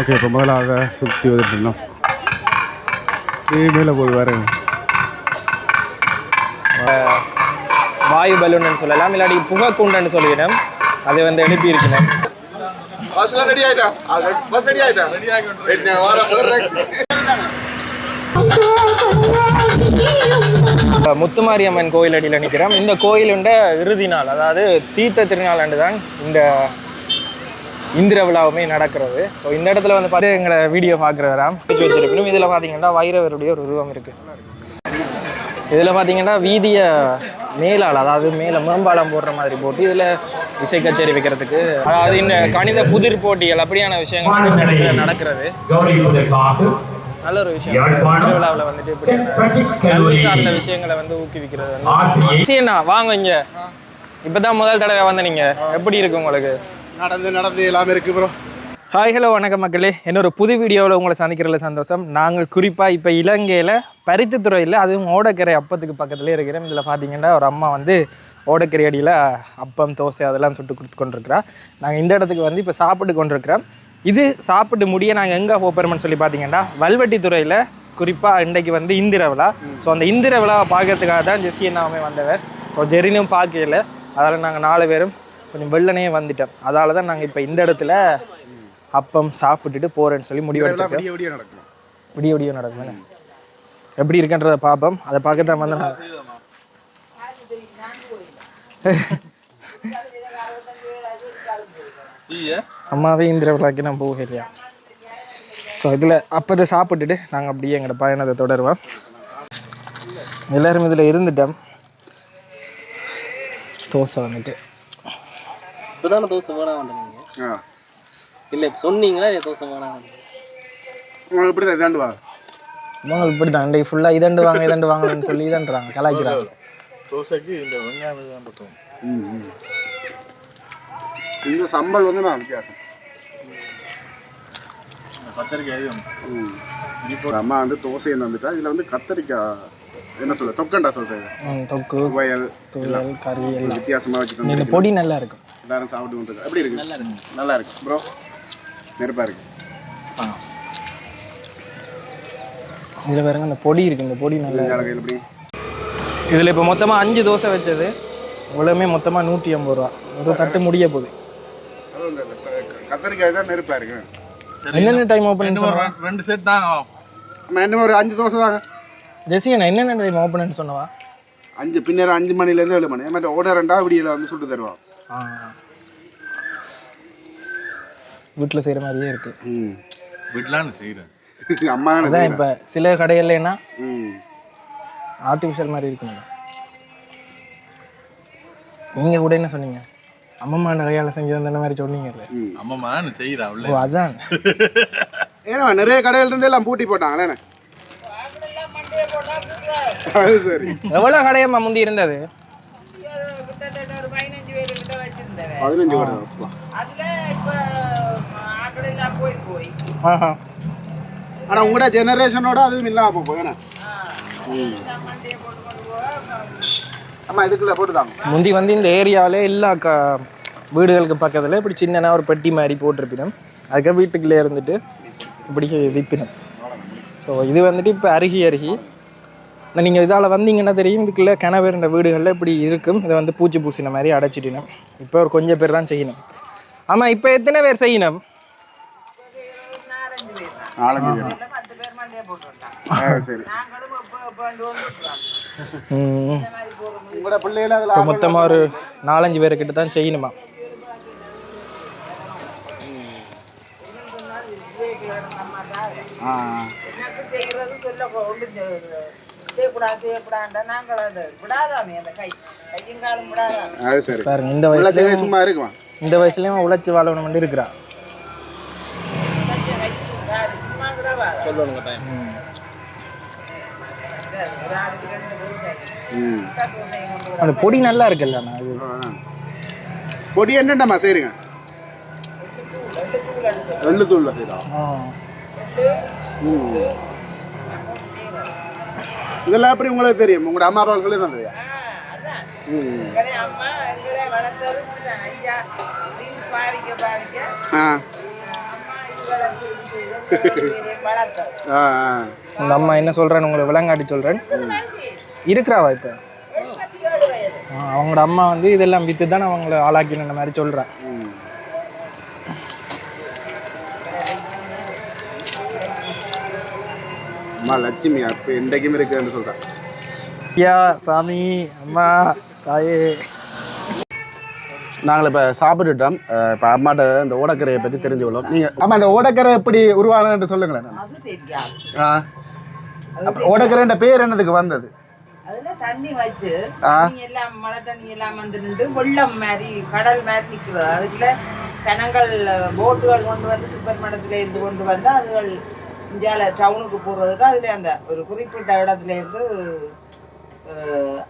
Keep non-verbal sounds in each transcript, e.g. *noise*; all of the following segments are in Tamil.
ஓகே இப்போ முதலாக சுற்றி வந்துட்டு இருந்தோம் இது மேலே போகுது வேற வாயு பலூன்னு சொல்லலாம் இல்லாட்டி புகைக்குண்டுன்னு சொல்லிவிடும் அது வந்து எழுப்பி இருக்கணும் ரெடி ஆயிட்டா ரெடி ஆயிட்டா ரெடி முத்துமாரியம்மன் கோயில் அடியில் நிற்கிறோம் இந்த கோயிலுண்ட இறுதி நாள் அதாவது தீர்த்த திருநாள் அன்று தான் இந்த இந்திர விழாவுமே நடக்கிறது. ஸோ இந்த இடத்துல வந்து பார்த்து எங்களை வீடியோ பார்க்குறவராம் வச்சிருக்கணும் இதில் பார்த்தீங்கன்னா வைரவருடைய ஒரு உருவம் இருக்குது இதில் பார்த்தீங்கன்னா வீதிய மேலால் அதாவது மேலே மேம்பாலம் போடுற மாதிரி போட்டு இதில் இசை கச்சேரி வைக்கிறதுக்கு அதாவது இந்த கணித புதிர் போட்டிகள் அப்படியான விஷயங்கள் இடத்துல நடக்கிறது. நல்ல ஒரு விஷயம். திருவிழாவில் வந்துட்டு இப்படி கல்வி சார்ந்த விஷயங்களை வந்து ஊக்குவிக்கிறது வந்து. சரிண்ணா வாங்க இங்க. இப்பதான் முதல் தடவை வந்த நீங்க எப்படி இருக்கு உங்களுக்கு? நடந்து நடந்து எல்லாமே இருக்கு ப்ரோ ஹாய் ஹலோ வணக்கம் மக்களே. இன்னொரு புது வீடியோவில் உங்களை சந்திக்கிறதுல சந்தோஷம். நாங்கள் குறிப்பாக இப்போ இலங்கையில் பருத்தித்துறையில் அதுவும் ஓடக்கரை அப்பத்துக்கு பக்கத்துலேயே இருக்கிறோம் இதில் பார்த்தீங்கன்னா ஒரு அம்மா வந்து ஓடக்கரை அடியில் அப்பம் தோசை அதெல்லாம் சுட்டு கொடுத்து கொண்டிருக்கிறா. நாங்கள் இந்த இடத்துக்கு வந்து இப்போ சாப்பிட்டு கொண்டிருக்கிறோம். இது சாப்பிட்டு முடிய நாங்கள் எங்கே போகிறோம்னு சொல்லி பார்த்தீங்கன்னா வல்வெட்டித்துறையில் குறிப்பாக இன்றைக்கு வந்து இந்திர விழா. ஸோ அந்த இந்திர விழாவை பார்க்கறதுக்காக தான் ஜெஸ்ஸி என்னாமே வந்தவர். ஸோ ஜெரினும் பார்க்கல அதால் நாங்கள் நாலு பேரும் கொஞ்சம் வெள்ளனே வந்துட்டோம் அதால தான் நாங்கள் இப்போ இந்த இடத்துல அப்பம் சாப்பிட்டுட்டு போறேன்னு சொல்லி முடிவெடுத்துருக்கோம் விடிய விடிய நடக்கும்? எப்படி இருக்குன்றத பார்ப்போம். அதை பார்க்க தான் வந்து நான் அம்மாவே இந்திர விழாக்கு நான் போகலையா? ஸோ இதில் அப்போதை சாப்பிட்டுட்டு நாங்கள் அப்படியே எங்களோட பயணத்தை தொடருவோம். எல்லாரும் இதில் இருந்துட்டோம். தோசை வந்துட்டு. இப்போதானே தோசை வேணாம் ஆ. இல்லை இப்ப சொன்னீங்களா? தோசை வேணாம் உங்களுக்கு இப்படி தான் இதாண்டு வா இவங்க இப்படி தான் இன்றைக்கு ஃபுல்லாக இதண்டு வாங்க இதண்டு வாங்கன்னு சொல்லி இதன்றாங்க கலாய்க்கிறாங்க ம் ம். இந்த சம்பல் வந்து நான் வித்தியாசம். ம். இப்போ அம்மா வந்து தோசை வந்துட்டா இதில் வந்து கத்தரிக்காய் என்ன சொல்ல தொக்கண்டா சொல்றது? தொக்கு துவையல் துவையல் கறி எல்லாம். வித்தியாசமாக வச்சு இந்த பொடி நல்லா இருக்கும். எல்லாரும் சாப்பிட்டு வந்துருக்கு எப்படி இருக்கு? நல்லா இருக்கு நல்லா இருக்கு. ப்ரோ நெருப்பா இருக்கு. இதில் பாருங்க இந்த பொடி இருக்கு. இந்த பொடி நல்லா கையில் எப்படி? இதில் இப்போ மொத்தமாக அஞ்சு தோசை வச்சது. இவ்வளவுமே மொத்தமாக நூற்றி ஐம்பது ரூபா. ஒரு தட்டு முடிய போகுது. கத்தரிக்காய் தான் நெருப்பா இருக்கு. என்னென்ன டைம் ஓப்பன் ரெண்டு செட் தான் நம்ம என்ன ஒரு அஞ்சு தோசை தாங்க. ஜெசி நான் என்னென்ன டைம் ஓப்பன் சொன்னவா? அஞ்சு பின்னர் அஞ்சு மணிலேருந்து ஏழு மணி. மற்ற ஓட ரெண்டா விடியல வந்து சுட்டு தருவான் வீட்டில் செய்கிற மாதிரியே இருக்கு. ம். வீட்டிலான்னு செய்கிறேன் *laughs* அம்மா தானே அதான் இப்போ சில கடைகள்லன்னா ம். ஆர்டிஃபிஷியல் மாதிரி இருக்குங்க. நீங்கள் கூட என்ன சொன்னீங்க? அம்மம்மா நிறையால செஞ்சு அந்த மாதிரி சொன்னீங்கல்ல. ம். அம்மான்னு செய்கிறா ஓ அவளே? அதான். *laughs* ஏன்னா நிறைய கடையில இருந்து எல்லாம் பூட்டி போட்டாங்களே அது சரி. எவ்வளோ கடையம்மா முந்தி இருந்தது? பதினஞ்சு கடை அப்பா. ஆஹா. ஆனா உங்களோட ஜெனரேஷனோட அதுவும் இல்லாம அப்போ போய் ம். அம்மா இதுக்குள்ள போட்டுதாங்க. முந்தி வந்து இந்த ஏரியாவிலே எல்லா க வீடுகளுக்கு பக்கத்தில் இப்படி சின்னனா ஒரு பெட்டி மாதிரி போட்டிருப்பினோம். அதுக்காக வீட்டுக்குள்ளே இருந்துட்டு இப்படி விற்பினோம் ஸோ இது வந்துட்டு இப்போ அருகி அருகி. நீங்கள் இதால் வந்தீங்கன்னா தெரியும்? இதுக்குள்ளே கிணவேறுன்ற வீடுகளில் இப்படி இருக்கும். இதை வந்து பூச்சி பூசின மாதிரி அடைச்சிட்டினோம். இப்போ ஒரு கொஞ்சம் பேர் தான் செய்யணும். ஆமாம் இப்போ எத்தனை பேர் செய்யணும்? மொத்தமாக ஒரு நாலஞ்சு பேர்கிட்ட தான் செய்யணுமா? ஆ அதை விடாதாமே அந்த கை. கையும் காலும் விடாதாமே. அது சரி. பாருங்க இந்த வயசுல சும்மா இருக்குமா? இந்த வயசுலயும் உழைச்சி வாழணும் இருக்கிறா. கையை கை காலு சும்மா விடாவா சொல்லணுங்க டைம் ஒரு ஆளுக்கு ரெண்டு தோசை. ம். முட்டை தோசை கொண்டு அந்த பொடி நல்லா இருக்குல்ல ஆ. பொடி என்னண்டாம்மா செய்றீங்க? எள்ளு தூள்ல செய்யறா ஆ. ம். இதெல்லாம் எப்படி உங்களுக்கு தெரியும்? உங்களோட அம்மா அப்பா சொல்லி ஆ இந்த அம்மா என்ன சொல்கிறேன்னு உங்களுக்கு விளங்காட்டி சொல்கிறேன் இருக்கிறாவா இப்போ? அவங்களோட அம்மா வந்து இதெல்லாம் விற்று தான் அவங்கள ஆளாக்கின மாதிரி சொல்கிறேன் அம்மா லட்சுமி அப்போ இன்றைக்கும் இருக்குன்னு சொல்கிறேன் ஐயா சாமி அம்மா தாயே. நாங்கள் இப்போ சாப்பிட்டுட்டோம். இப்போ அம்மாட்ட இந்த ஓடக்கரையை பற்றி தெரிஞ்சுக்கொள்ளோம் நீங்கள் அம்மா இந்த ஓடக்கரை எப்படி உருவானதுன்னு சொல்லுங்களேன். ஆ. அப்ப ஓடக்கரைன்ற பேர் என்னதுக்கு வந்தது? அதுல தண்ணி வச்சு எல்லாம் மழை தண்ணி எல்லாம் வந்து நின்று வெள்ளம் மாதிரி கடல் மாதிரி நிற்கிறது அதுக்குள்ள ஜனங்கள் போட்டுகள் கொண்டு வந்து சூப்பர் மடத்துல இருந்து கொண்டு வந்து அதுகள் இந்தியால டவுனுக்கு போறதுக்கு அதுல அந்த ஒரு குறிப்பிட்ட இடத்துல இருந்து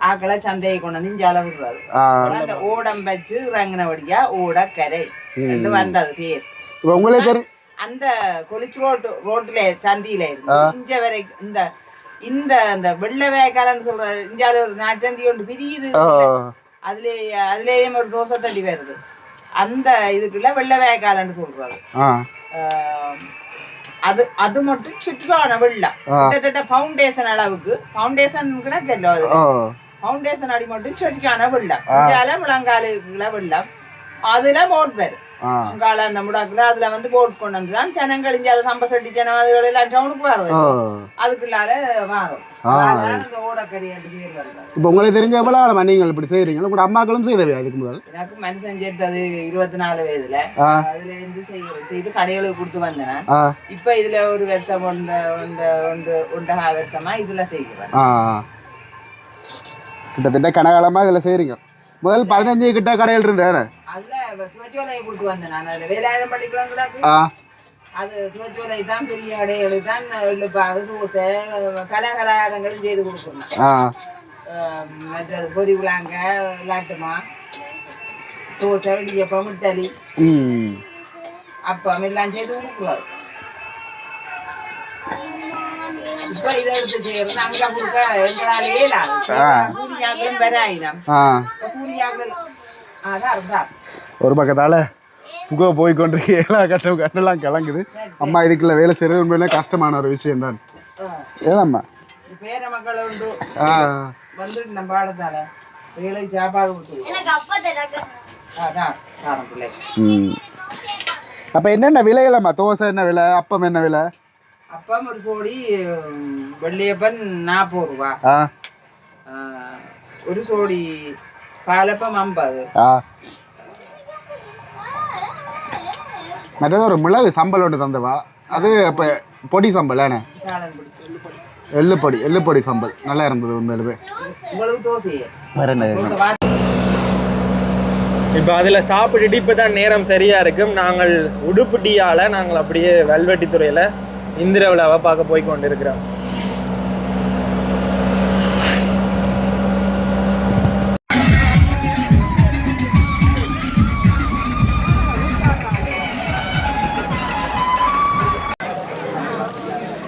ஆக்களை சந்தையை கொண்டு வந்து இந்தியால விடுறது. ஆ. அந்த ஓடம் வச்சு இறங்கினபடியா ஓடக்கரை ரெண்டு வந்தது பேர். உங்களுக்கு அந்த கொலிச்சு ரோட்டு ரோட்டுல சந்தியில இருந்து இஞ்ச வரைக்கும் இந்த இந்த அந்த வெள்ளை வேக்காலன்னு சொல்ற இந்தியால ஒரு நாட்சந்தி ஒன்று பிரியுது. அதுல அதுலயும் ஒரு தோசை தண்டி வருது. அந்த இதுக்குள்ள வெள்ளை வேக்காலன்னு சொல்றாரு அது அது மட்டும் சுற்றுலான வெள்ளம் கிட்டத்தட்ட ஃபவுண்டேஷன் அளவுக்கு. ஃபவுண்டேஷன் தெரியல அது. ஓ ஃபவுண்டேஷன் அடி மட்டும் சொட்டிக்கான வெள்ளம் இந்தியால முழங்காலுக்குள்ள வெள்ளம் அதுல போட் வரும். முழங்கால அந்த முடாக்குல அதுல வந்து போட் கொண்டு வந்து தான் ஜனங்கள் இங்க அதை சம்ப சட்டி ஜனம் அதுகள் எல்லாம் டவுனுக்கு வர்றது ஓ அதுக்குள்ளார மாறும் வருது இப்போ உங்களுக்கு தெரிஞ்ச எவ்வளோ நீங்கள் இப்படி செய்கிறீங்க உங்களோட அம்மாக்களும் செய்தவே அதுக்கு முதல் எனக்கு மனுஷன் சேர்த்தது இருபத்தி நாலு வயதுல அதுல இருந்து செய்ய செய்து கடைகளுக்கு கொடுத்து வந்தேன் ஆ இப்ப இதுல ஒரு வருஷம் ஒன்று ஒன்று ஒன்று ஒன்றரை வருஷமா இதுல செய்கிறேன் ஆ கிட்டத்தட்ட கனகாலமாக இதில் செய்கிறீங்க முதல் பதினஞ்சு கிட்ட கடையில் இருந்தேன். ஆ. அது சுவச்சோலை தான் பெரிய கடைகளுக்கு தான் தோசை பல கலாச்சாரங்களும் செய்து கொடுக்கணும். மற்றது பொரி விளாங்க லாட்டுமா தோசை இடியப்பம் இட்டலி ம். அப்பம் எல்லாம் செய்து கொடுக்குறாரு ஒரு பக்கத்தால் புகை போய் கொண்டிருக்கு எல்லா கட்டம் கட்டெல்லாம் கிளங்குது அம்மா இதுக்குள்ள வேலை செய்யறது உண்மையிலே கஷ்டமான ஒரு விஷயம் தான் ஏதாம்மா பேர மக்கள் ஆ நம்ம பாடத்தால சாப்பாடு அப்போ என்னென்ன விலைகளம்மா தோசை என்ன விலை அப்பம் என்ன விலை அப்பம் ஒரு சோடி உம், வெள்ளியப்பன் நாற்பது ரூபா. ஆ. ஆஹ், ஒரு சோடி பாலப்பம் ஐம்பது. ஆ. மற்றது ஒரு மிளகு சம்பல் ஒன்று தந்தவா? அது இப்போ பொடி சம்பல் ஏண்ணே சாலன் பிடிக்கும் எள்ளுப்பொடி எள்ளுப்பொடி சம்பல் நல்லா இருந்தது உண்மையிலுமே. வேற என்ன தோசை இப்போ அதில் சாப்பிட்டுட்டு இப்போ தான் நேரம் சரியாக இருக்கும். நாங்கள் உடுப்புட்டியால் நாங்கள் அப்படியே வெல்வெட்டி துறையில் இந்திர விழாவை பார்க்க போய் கொண்டு இருக்கிறோம்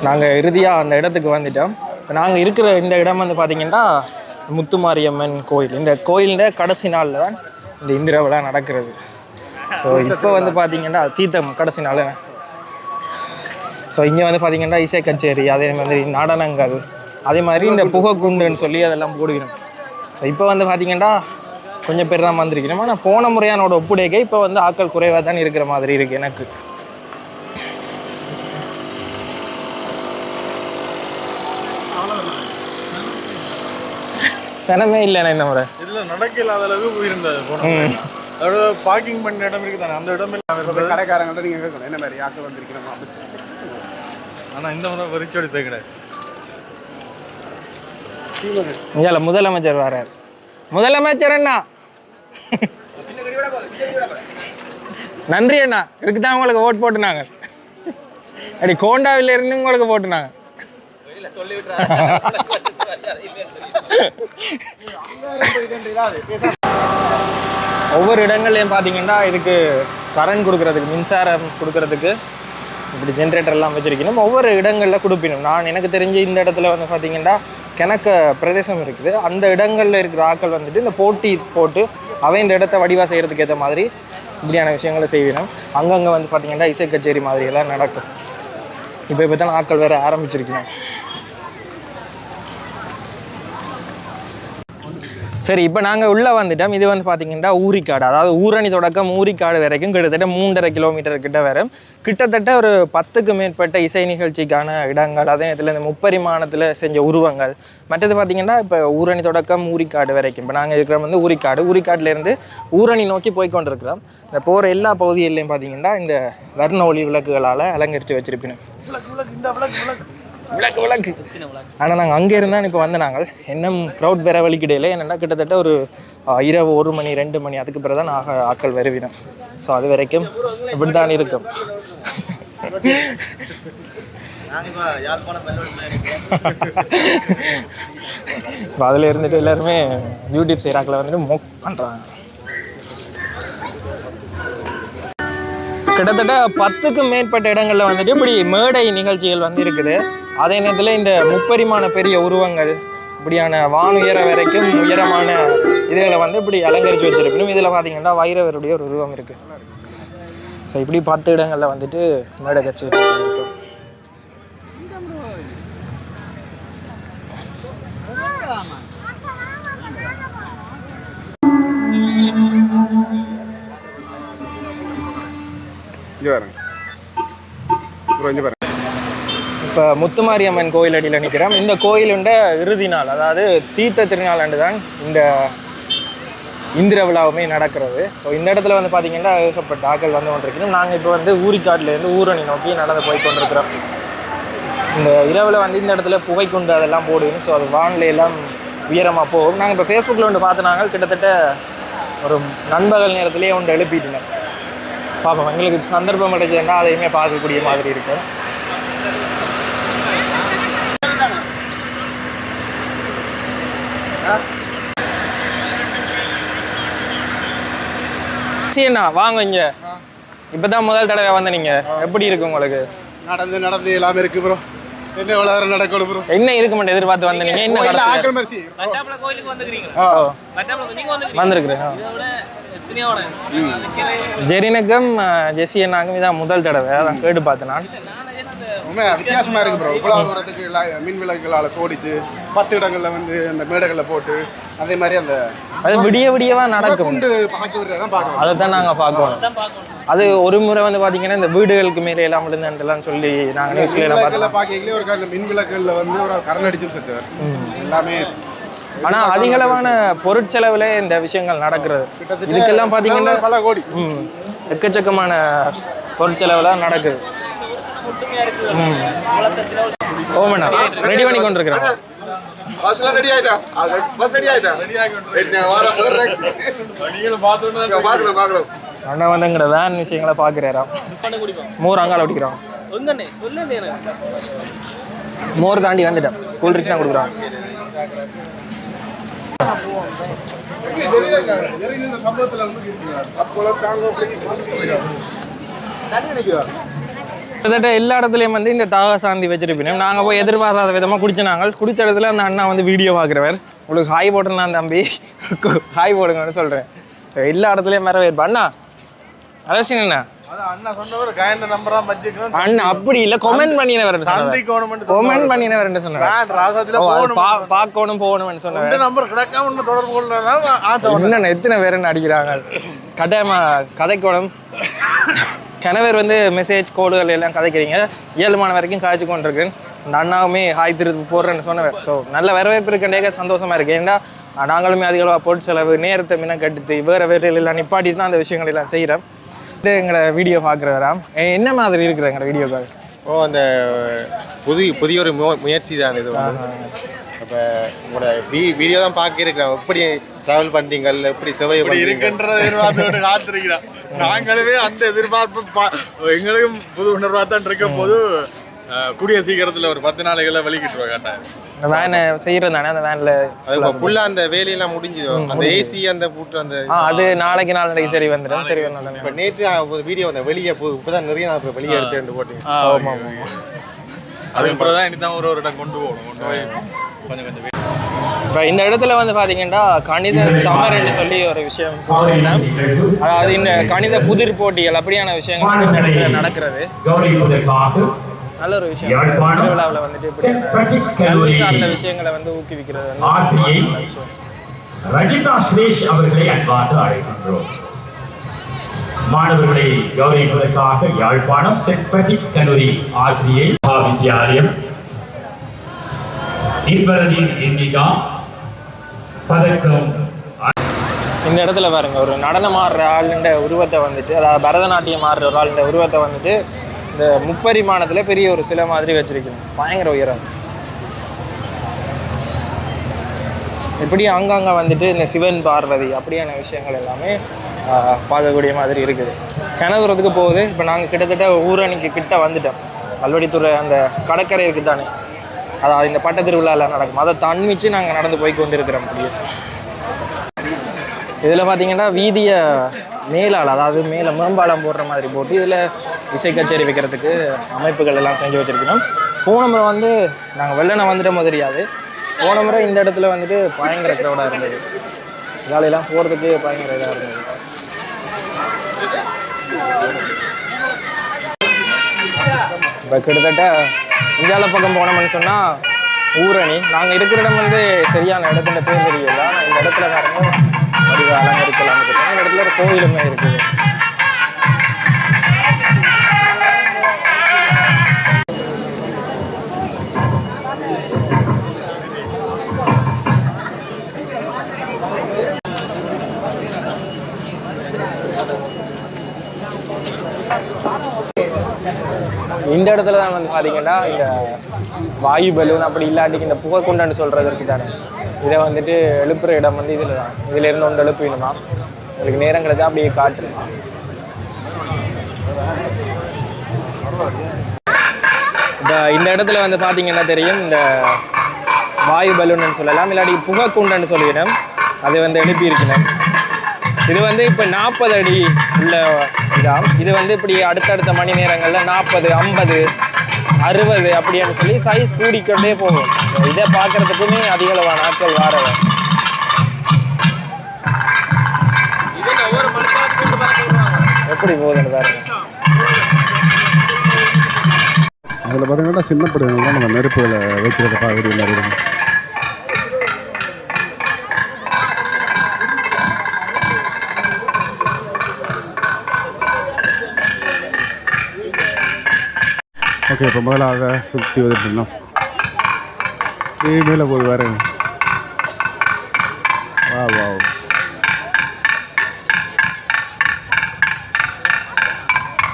நாங்கள் இறுதியாக அந்த இடத்துக்கு வந்துட்டோம். இப்போ நாங்கள் இருக்கிற இந்த இடம் வந்து பார்த்திங்கன்னா முத்துமாரியம்மன் கோயில். இந்த கோயிலிൻ്റെ கடைசி நாளில் தான் இந்த இந்திர விழா நடக்கிறது. ஸோ இப்போ வந்து பார்த்தீங்கன்னா தீர்த்தம் கடைசி நாள் ஸோ இங்கே வந்து பார்த்தீங்கன்னா இசை கச்சேரி அதே மாதிரி நடனங்கள் அதே மாதிரி இந்த புகைக்குண்டுன்னு சொல்லி அதெல்லாம் போடுகிறோம். ஸோ இப்போ வந்து பார்த்தீங்கன்னா கொஞ்சம் பேர் தான் வந்திருக்கிறோம். ஆனால் போன முறையானோட ஒப்புடைக்க இப்போ வந்து ஆட்கள் குறைவாக தான் இருக்கிற மாதிரி இருக்குது எனக்கு. சனமே இல்லைண்ணே இந்த முறை. இதுல நடக்க இல்லாத அளவுக்கு போயிருந்தது அதோட பார்க்கிங் பண்ண இடம் இருக்கு தானே அந்த இடம் கடைக்காரங்கள்ட்ட நீங்கள் கேட்கணும் என்ன மாதிரி ஆக்கள் வந்திருக்கிறோமா ஆனால் இந்த முறை வரிச்சோடி போய் கிடையாது. இங்கே முதலமைச்சர் வரார் முதலமைச்சர் அண்ணா. நன்றி அண்ணா. இதுக்கு தான் உங்களுக்கு ஓட் போட்டுனாங்க. அடி கோண்டாவில இருந்து உங்களுக்கு போட்டுனாங்க. ஒவ்வொரு இடங்கள்லையும் பார்த்தீங்கன்னா இதுக்கு கரண்ட் கொடுக்கறதுக்கு மின்சாரம் கொடுக்கறதுக்கு இப்படி ஜென்ரேட்டர் எல்லாம் வச்சிருக்கணும். ஒவ்வொரு இடங்களில் கொடுப்பினும். நான் எனக்கு தெரிஞ்சு இந்த இடத்துல வந்து பார்த்தீங்கன்னா கிணக்க பிரதேசம் இருக்குது. அந்த இடங்களில் இருக்கிற ஆட்கள் வந்துட்டு இந்த போட்டி போட்டு அவை இந்த இடத்த வடிவா செய்கிறதுக்கு ஏற்ற மாதிரி இப்படியான விஷயங்களை செய்வினோம் அங்கங்கே வந்து பார்த்தீங்கன்னா இசை கச்சேரி மாதிரியெல்லாம் நடக்கும். இப்போ இப்போ தான் ஆட்கள் வேற ஆரம்பிச்சிருக்கணும். சரி இப்போ நாங்கள் உள்ளே வந்துட்டோம். இது வந்து பார்த்தீங்கன்னா ஊரிக்காடு. அதாவது ஊரணி தொடக்கம் ஊரிக்காடு வரைக்கும் கிட்டத்தட்ட மூன்றரை கிலோமீட்டர் கிட்ட வரும். கிட்டத்தட்ட ஒரு பத்துக்கு மேற்பட்ட இசை நிகழ்ச்சிக்கான இடங்கள் அதே நேரத்தில் இந்த முப்பரிமாணத்தில் செஞ்ச உருவங்கள். மற்றது பார்த்தீங்கன்னா இப்போ ஊரணி தொடக்கம் ஊரிக்காடு வரைக்கும். இப்போ நாங்கள் இருக்கிற வந்து ஊரிக்காடு. ஊரிக்காட்டிலேருந்து ஊரணி நோக்கி போய் கொண்டிருக்கிறோம். இந்த போகிற எல்லா பகுதிகளிலையும் பார்த்தீங்கன்னா இந்த வர்ண ஒளி விளக்குகளால் அலங்கரித்து வச்சிருப்பினோம். விளக்கு விளக்கு. ஆனால் நாங்கள் அங்கே இருந்தால் இப்போ வந்து நாங்கள். இன்னும் க்ரௌட் வேற வழிக்கிடையில என்னென்னா கிட்டத்தட்ட ஒரு இரவு ஒரு மணி ரெண்டு மணி அதுக்கு பிறகு தான் ஆக ஆட்கள் வருவினோம். ஸோ அது வரைக்கும் இப்படி தான் இருக்கும். *laughs* இப்போ அதில் இருந்துட்டு எல்லாருமே யூடியூப் செய்கிறாக்களை வந்துட்டு மொக் பண்ணுறாங்க கிட்டத்தட்ட பத்துக்கும் மேற்பட்ட இடங்களில் வந்துட்டு இப்படி மேடை நிகழ்ச்சிகள் வந்து இருக்குது. அதே நேரத்தில் இந்த முப்பரிமாண பெரிய உருவங்கள் இப்படியான வான் உயர வரைக்கும் உயரமான இதுகளை வந்து இப்படி அலங்கரித்து வச்சிருக்கணும். இதில் பார்த்தீங்கன்னா வைரவருடைய ஒரு உருவம் இருக்குது ஸோ இப்படி பத்து இடங்களில் வந்துட்டு மேடை கட்சி இருக்கும் இங்கே பாருங்க. ப்ரோ இங்கே பாருங்க. இப்போ முத்துமாரியம்மன் கோயில் அடியில் நிற்கிறோம் இந்த கோயிலுண்ட இறுதி நாள் அதாவது தீர்த்த திருநாள் அன்று தான் இந்த இந்திர விழாவுமே நடக்கிறது. ஸோ இந்த இடத்துல வந்து பார்த்தீங்கன்னா ஏகப்பட்ட ஆக்கள் வந்து கொண்டிருக்கணும். நாங்கள் இப்போ வந்து ஊரிக்காட்டிலேருந்து ஊரணி நோக்கி நடந்து போய் கொண்டிருக்கிறோம். இந்த இரவில் வந்து இந்த இடத்துல புகைக்குண்டு அதெல்லாம் போடுவோம் ஸோ அது வானிலை எல்லாம் உயரமாக போகும். நாங்கள் இப்போ ஃபேஸ்புக்கில் ஒன்று பார்த்தினாங்க கிட்டத்தட்ட ஒரு நண்பகல் நேரத்திலேயே ஒன்று எழுப்பிட்டோம் பார்ப்போம் எங்களுக்கு சந்தர்ப்பம் கிடைச்சதுன்னா அதையுமே பார்க்கக்கூடிய மாதிரி இருக்கும். சரிண்ணா வாங்க இங்க. இப்பதான் முதல் தடவை வந்த நீங்க. எப்படி இருக்கு உங்களுக்கு? நடந்து நடந்து எல்லாமே இருக்கு ப்ரோ என்ன எவ்வளோ நேரம் நடக்கணும் ப்ரோ என்ன இருக்க மாட்டேன் எதிர்பார்த்து வந்த நீங்க? என்ன? ஆக்கள் மரிசி கோயிலுக்கு வந்துக்கிறீங்க ஆ. வட்டாப்புல நீங்க வந்துக்கிறீங்க வந்திருக்கிறேன் இதை விட எத்தனையோ அதுக்கு ஜெரினுக்கும் அஹ், ஜெஸி அண்ணாக்கும் இதான் முதல் தடவை. அதான் கேட்டு பார்த்தேன் நான். ரொம்ப வித்தியாசமா இருக்கு ப்ரோ இவ்வளவு தூரத்துக்கு மின் விளக்குகளால சோடிச்சு பத்து இடங்கள்ல வந்து அந்த மேடைகளில் போட்டு அதே மாதிரி அந்த அது விடிய விடியவா நடக்கும். அதை தான் நாங்கள் பார்க்கணும் அது ஒரு முறை வந்து பார்த்தீங்கன்னா இந்த வீடுகளுக்கு மேலே எல்லாம் விழுந்துலாம் சொல்லி நாங்கள் நியூஸ்ல எல்லாம் பார்த்தோம். விளக்குல பாக்கல ஒரு அந்த மின் விளக்குகள்ல வந்து ஒரு கரண் அடிச்சும் செத்துவார் எல்லாமே ஆனால் அதிகளவான பொருட்செலவுல இந்த விஷயங்கள் நடக்கிறது. இதுக்கெல்லாம் பார்த்தீங்கன்னா பல கோடி. ம் எக்கச்சக்கமான பொருட்செலவுலாம் நடக்குது. ம். ஓமண்ணா ரெடி பண்ணி கொண்டிருக்கிறேன் ரெடி ஆயிட்டா? பஸ் ரெடி வேன் விஷயங்களை பார்க்குறாராம் மோர் அங்கால எனக்கு. மோர் தாண்டி வந்துட்டேன். கூல் ட்ரிங்க்ஸ் தான் கொடுக்குறாங்க இந்த சம்பவத்துல வந்து அப்போ தாங்க தண்ணி நினைக்கிறார் கிட்டத்தட்ட எல்லா இடத்துலையும் வந்து இந்த தாக சாந்தி வச்சிருப்பீங்க. நாங்கள் போய் எதிர்பாராத விதமாக குடிச்சினாங்க நாங்கள். குடிச்ச இடத்துல அந்த அண்ணா வந்து வீடியோ பார்க்குறவர். உங்களுக்கு ஹாய் போட்டுருந்தான் தம்பி. *laughs* ஹாய் போடுங்கன்னு சொல்கிறேன் எல்லா இடத்துலையும் வரவேற்பு அண்ணா அரசின் அண்ணா. அண்ணா அப்படி இல்லை கொமெண்ட் பண்ணினவர் கொமெண்ட் பண்ணினவர் சொன்னார் அது பா- பார்க்கணும் போகணும்னு இந்த நம்பர் கிடைக்காம தொடர்பு எத்தனை பேர் அடிக்கிறாங்க கட்டாயமா கதைக்கோணம். கணவர் வந்து மெசேஜ் கோடுகள் எல்லாம் கதைக்கிறீங்க. ஏழுமான வரைக்கும் காய்ச்சி கொண்டிருக்கேன் அந்த அண்ணாவுமே ஹாய் திருப்பி போடுறேன்னு சொன்னவர். ஸோ நல்ல வரவேற்பு இருக்கண்டே சந்தோஷமா இருக்கு. ஏன்னா நாங்களுமே அதிகளவாக பொருட் செலவு நேரத்தை முன்ன கட்டுத்து வேறு வேறு எல்லாம் நிப்பாட்டிட்டு தான் அந்த விஷயங்கள் எல்லாம் செய்கிறோம் எங்களை வீடியோ பார்க்குறவராம் என்ன மாதிரி இருக்குது எங்களோட வீடியோக்கள் ஓ அந்த புதிய புதிய ஒரு மு- முயற்சி தான் இது அப்போ உங்களோட வீ வீடியோ தான் பார்க்க இருக்கிறேன் எப்படி ட்ராவல் பண்ணுறீங்கள் எப்படி பண்ணுறீங்க இருக்கின்றத எதிர்பார்த்து காத்திருக்கிறான் நாங்களுமே அந்த எதிர்பார்ப்பு பா- எங்களுக்கும் புது உணர்வாக தான் இருக்கும் போது கூடிய சீக்கிரத்துல ஒரு பத்து நாளைகளில் வெளிக்கிட்டு கட்டாயம் அந்த வேனை செய்கிறது தானே அந்த வேனில் அது இப்போ ஃபுல்லாக அந்த வேலையெல்லாம் முடிஞ்சுது. அந்த ஏசி அந்த பூட்டு அந்த ஆ அது நாளைக்கு நாளைக்கு சரி வந்துடும் சரி வந்துடும் இப்போ நேற்று ஒரு வீடியோ அந்த வெளியே இப்போ தான் நிறைய இப்போ வெளியே எடுத்து ரெண்டு போட்டீங்க. ஆமாம் அதுக்கப்புறம் தான் இனிதான் ஒரு ஒரு இடம் கொண்டு போகணும் கொண்டு போய் கொஞ்சம் கொஞ்சம் இப்போ இந்த இடத்துல வந்து பார்த்தீங்கன்னா கணித சம்மர்ன்னு சொல்லி ஒரு விஷயம். அதாவது இந்த கணித புதிர் போட்டிகள் அப்படியான விஷயங்கள் வந்து இந்த இடத்துல நடக்கிறது. நல்ல ஒரு விஷயம். திருவிழாவில் வந்துட்டு இப்படி கல்வி சார்ந்த விஷயங்களை வந்து ஊக்குவிக்கிறது வந்து விஷயம். ரஜிதா சுரேஷ் அவர்களை அன்பார்ந்து அழைக்கின்றோம். மாணவர்களை கௌரவிப்பதற்காக யாழ்ப்பாணம் சென்ட் பேட்ரிக்ஸ் கல்லூரி ஆசிரியை மகாவித்யாலயம் இந்திகா பதக்கம் இந்த இடத்துல பாருங்க ஒரு நடனம் ஆடுற ஆளுன்ற உருவத்தை வந்துட்டு அதாவது பரதநாட்டியம் ஆடுற ஒரு ஆளுன்ற உருவத்தை வந்துட்டு இந்த முப்பரிமாணத்தில் பெரிய ஒரு சிலை மாதிரி வச்சுருக்கணும் பயங்கர உயரம். இப்படி அங்கங்கே வந்துட்டு இந்த சிவன் பார்வதி அப்படியான விஷயங்கள் எல்லாமே பார்க்கக்கூடிய மாதிரி இருக்குது. கிணதுரத்துக்கு போகுது. இப்போ நாங்கள் கிட்டத்தட்ட ஊரணிக்கு கிட்ட வந்துட்டோம். கல்வடித்துறை அந்த கடற்கரை இருக்குது தானே. அதாவது இந்த பட்ட திருவிழாவில் நடக்கும். அதை தன்மிச்சு நாங்கள் நடந்து போய் கொண்டிருக்கிறோம் அப்படியே. இதில் பார்த்தீங்கன்னா வீதியை மேலால் அதாவது மேலே மேம்பாலம் போடுற மாதிரி போட்டு இதில் இசை கச்சேரி வைக்கிறதுக்கு அமைப்புகள் எல்லாம் செஞ்சு வச்சுருக்கணும். போன முறை வந்து நாங்கள் வெள்ளனை வந்துட்டோமோ தெரியாது போன முறை இந்த இடத்துல வந்துட்டு பயங்கர க்ரௌடாக இருந்தது. வேலையெல்லாம் போகிறதுக்கு பயங்கர இதாக இருந்தது. இப்போ கிட்டத்தட்ட இந்தியாவில் பக்கம் போனோம்னு சொன்னால் ஊரணி. நாங்கள் இருக்கிற இடம் வந்து சரியான இடத்துல பேர் தெரியல. இந்த இடத்துல காரணம் வடிவ அலங்கரிக்கலாம் இந்த இடத்துல ஒரு கோயிலுமே இருக்குது இந்த இடத்துல தான் வந்து பார்த்தீங்கன்னா இந்த வாயு பலூன் அப்படி இல்லாட்டிக்கு இந்த புகை குண்டன்னு சொல்றதற்கு தானே? இதை வந்துட்டு எழுப்புற இடம் வந்து இதில் தான். இதில் இருந்து ஒன்று எழுப்பிடுமா உங்களுக்கு நேரம் கிடைச்சா அப்படியே காட்டுறேன் இந்த இந்த இடத்துல வந்து பார்த்தீங்கன்னா தெரியும் இந்த வாயு பலூன்னு சொல்லலாம் இல்லாட்டி புகை குண்டன்னு சொல்லிடணும் அது வந்து எழுப்பி இருக்கணும் இது வந்து இப்போ நாற்பது அடி உள்ள இதாம் இது வந்து இப்படி அடுத்தடுத்த மணி நேரங்களில் நாற்பது ஐம்பது அறுபது அப்படின்னு சொல்லி சைஸ் கூடிக்கொண்டே போகும். இதை பார்க்கறதுக்குமே அதிக அளவான ஆட்கள் வாரவன் இதே ஒவ்வொரு மனுஷனுக்கு கொண்டு வர சொல்லுவாங்க எப்படி போகுதுன்னு பாருங்க. அதில் பார்த்தீங்கன்னா சின்ன பிள்ளைங்கள்லாம் நம்ம நெருப்புகளை வைக்கிறத பார்க்குறது நிறைய ஓகே இப்போ முதலாக சுற்றி வந்துட்டு இருந்தோம் ஏ மேலே போகுது வேறு வா வா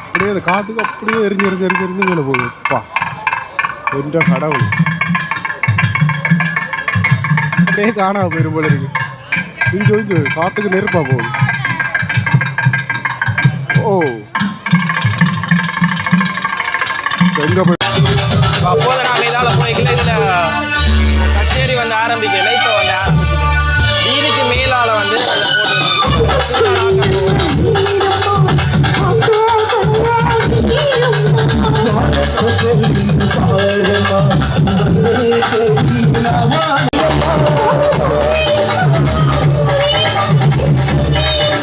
அப்படியே அந்த காற்றுக்கு அப்படியே எரிஞ்சு எரிஞ்சு எரிஞ்சு எரிஞ்சு மேலே போகுது. அப்பா என்ற கடவுள். அப்படியே காணாம போயிடும் போல இருக்கு. இங்கே இஞ்சு காற்றுக்கு நெருப்பாக போகுது. ஓ. எங்க போய் அப்போது நாங்கள் இதால் போய்க்கல இதில் கச்சேரி வந்து ஆரம்பிக்கல இப்போ வந்து? வீதிக்கு மேலால் வந்து அதை போட்டு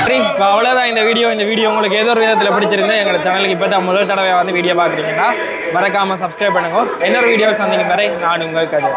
சரி இப்போ அவ்வளோதான் இந்த வீடியோ இந்த வீடியோ உங்களுக்கு ஏதோ ஒரு விதத்தில் பிடிச்சிருந்தா எங்கள் சேனலுக்கு இப்போ தான் முதல் தடவை வந்து வீடியோ பார்க்குறீங்கன்னா மறக்காமல் சப்ஸ்கிரைப் பண்ணுங்க. இன்னொரு வீடியோ சந்திக்கும் வரை நான் உங்கள் கதை